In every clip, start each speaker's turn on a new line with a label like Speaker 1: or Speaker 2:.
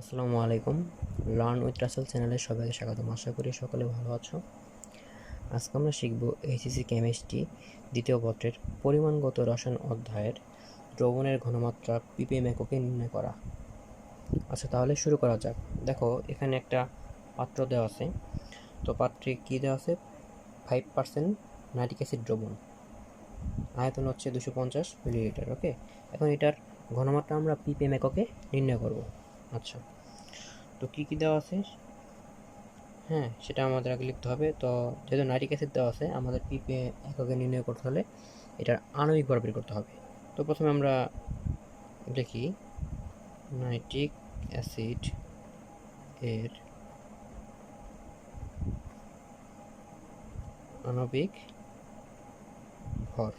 Speaker 1: আসসালামু আলাইকুম। Learn with Rasel চ্যানেলে সবাইকে স্বাগতম। আশা করি সকলে ভালো আছো। আজকে আমরা শিখব এইচএসসি কেমিস্ট্রি দ্বিতীয় পত্রের পরিমাণগত রসায়ন অধ্যায়ের দ্রবণের ঘনমাত্রা পিপিএম এককে নির্ণয় করা। আচ্ছা তাহলে শুরু করা যাক। দেখো, এখানে একটা পাত্র দেওয়া আছে। তো পাত্রে কী দেওয়া আছে? ফাইভ পার্সেন্ট নাইট্রিক অ্যাসিড দ্রবণ। আয়তন হচ্ছে দুশো পঞ্চাশ মিলিলিটার, ওকে? এখন এটার ঘনমাত্রা আমরা পিপিএম এককে নির্ণয় করব। আচ্ছা। তো কী কী দেওয়া আছে? হ্যাঁ সেটা আমাদের আগে লিখতে হবে। তো যেহেতু নাইট্রিক অ্যাসিড দেওয়া আছে, আমাদের পিপে এককে নির্ণয় করতে হলে এটার আণবিক ভর বের করতে হবে। তো প্রথমে আমরা দেখি নাইট্রিক অ্যাসিড এর আণবিক ভর।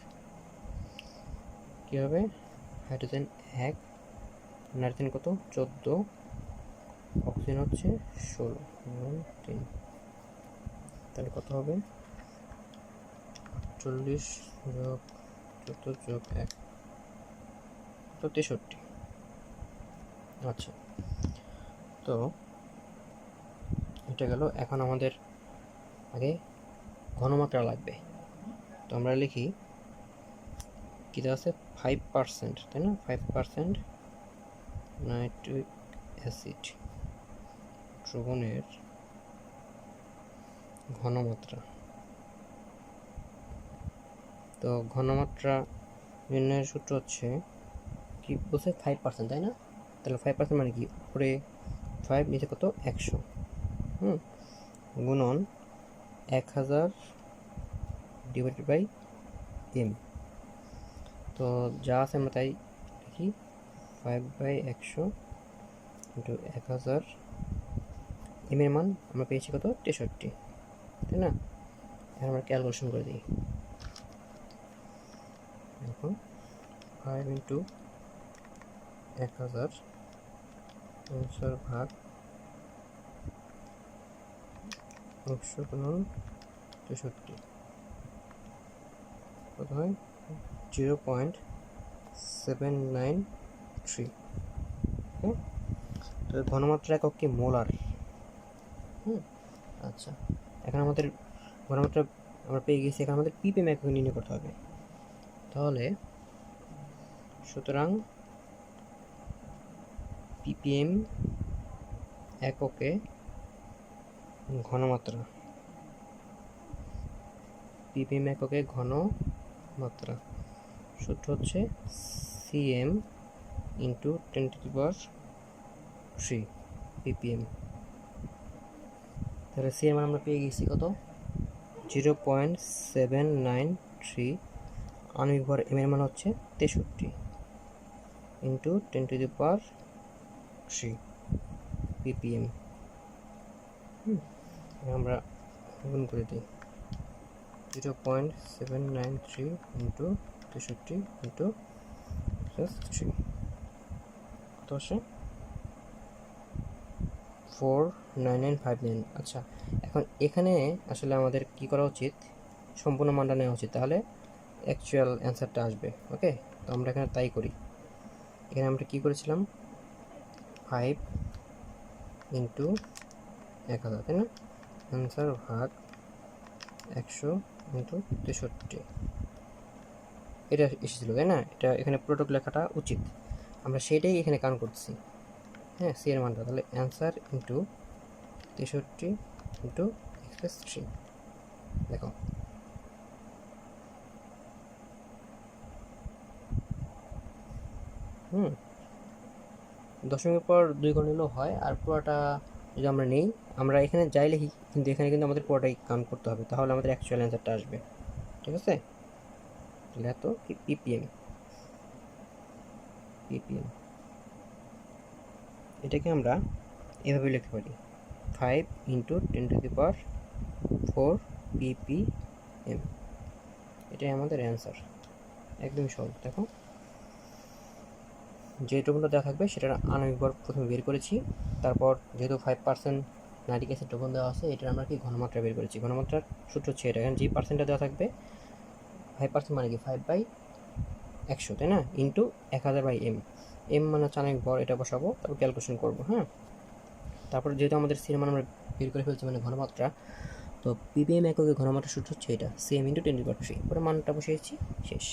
Speaker 1: কী হবে? হাইড্রোজেন এক নাইট্রোজেন কত? চোদ্দ। অক্সিজেন হচ্ছে ষোলো। তিন। তাহলে কত হবে? আটচল্লিশ যোগ চোদ্দ যোগ এক। তো তেষট্টি। আচ্ছা। তো এটা গেল। এখন আমাদের আগে ঘনমাত্রা লাগবে। তো আমরা লিখি, কী আছে? ফাইভ পার্সেন্ট তাই না? ফাইভ পার্সেন্ট নাইট্রিক অ্যাসিড দ্রবণের ঘনমাত্রা। তো ঘনমাত্রা নির্ণয়ের সূত্র হচ্ছে কি বলছে? ফাইভ পার্সেন্ট তাই না? তাহলে ফাইভ পার্সেন্ট মানে কি? উপরে ফাইভ নিচে কত? একশো। হুম? গুণন এক হাজার ডিভাইডেড বাই এম তো যা আছে আমরা তাই লিখি ফাইভ বাই একশো ইন্টু এক হাজার। এম মান আমরা পেয়েছি কত? তেষট্টি। তাই না? এখন আমরা ক্যালকুলেশন করে দিই। দেখো ফাইভ ইন্টু এক হাজার তিনশোর ভাগ একশো গুণন তেষট্টি। কত হয়? Zero point seven nine three তো ঘনমাত্রা একক কি মোলার? হুম আচ্ছা। এখন আমাদের ঘনমাত্রা আমরা পেয়ে গেছি, এখন আমাদের পিপিএম একক নির্ণয় করতে হবে। তাহলে সুতরাং পিপিএম এককে ঘনমাত্রা পিপিএম এককে ঘনমাত্রা। সূত্র হচ্ছে CM into ten to the power three ppm তাহলে সি এর মান আমরা পেয়ে গেছি কত? Zero point seven nine three আণবিক ভর এম এর মান হচ্ছে তেষট্টি into ten to the power three ppm আমরা গুণ করে দিই। Zero point seven nine three into তেষট্টি ইন্টু প্লাস থ্রি আসে four nine nine five nine আচ্ছা এখন এখানে আসলে আমাদের কি করা উচিত? সম্পূর্ণ মানটা নেওয়া উচিত। তাহলে অ্যাকচুয়াল অ্যান্সারটা আসবে ওকে তো আমরা এখানে তাই করি। এখানে আমরা কি করেছিলাম? ফাইভ ইন্টু এক হাজার, তাই না? অ্যান্সার ভাগ একশো ইন্টু তেষট্টি। এটা এসেছিল, তাই না? এটা এখানে পুরোটুক লেখাটা উচিত। আমরা সেটাই এখানে কাউন্ট করছি হ্যাঁ সি এর মানটা। তাহলে অ্যান্সার ইন্টু তেষট্টি ইন্টু এক্সপ্রেস থ্রি দেখো। হুম। দশমিকের পর দুই নিলেও হয়, আর পুরোটা যদি আমরা নেই, আমরা এখানে যাই লিখি, কিন্তু এখানে কিন্তু আমাদের পুরোটাই কাউন্ট করতে হবে। তাহলে আমাদের অ্যাকচুয়াল অ্যান্সারটা আসবে। ঠিক আছে? তাহলে এত পিপিএম পিপিএম এটাকে আমরা এভাবে লিখতে পারি। Five into ten to the power four ppm এটাই আমাদের অ্যান্সার একদমই সহজ। দেখো, যে দ্রবণটা দেওয়া থাকবে, সেটার আণবিক ভর প্রথমে বের করেছি। তারপর যেহেতু ফাইভ পার্সেন্ট নাইট্রিক অ্যাসিড দ্রবণ দেওয়া আছে, এটার আমরা কি ঘনমাত্রা বের করেছি? ঘনমাত্রার সূত্র হচ্ছে এটা। এখানে যে পার্সেন্টটা দেওয়া থাকবে ফাইভ পার্সেন্ট মানে কি? ফাইভ বাই একশো, তাই না? ইন্টু এক হাজার বাই এম এম মানে হচ্ছে অনেক বড়, এটা বসাবো, তারপর ক্যালকুলেশন করব হ্যাঁ? তারপর যেহেতু আমাদের সির মান আমরা বের করে ফেলছি মানে ঘনমাত্রা, তো পিপিএম এককে ঘনমাত্রা সূত্র হচ্ছে এটা CM into twenty per three পরে মানটা বসিয়েছি, শেষ।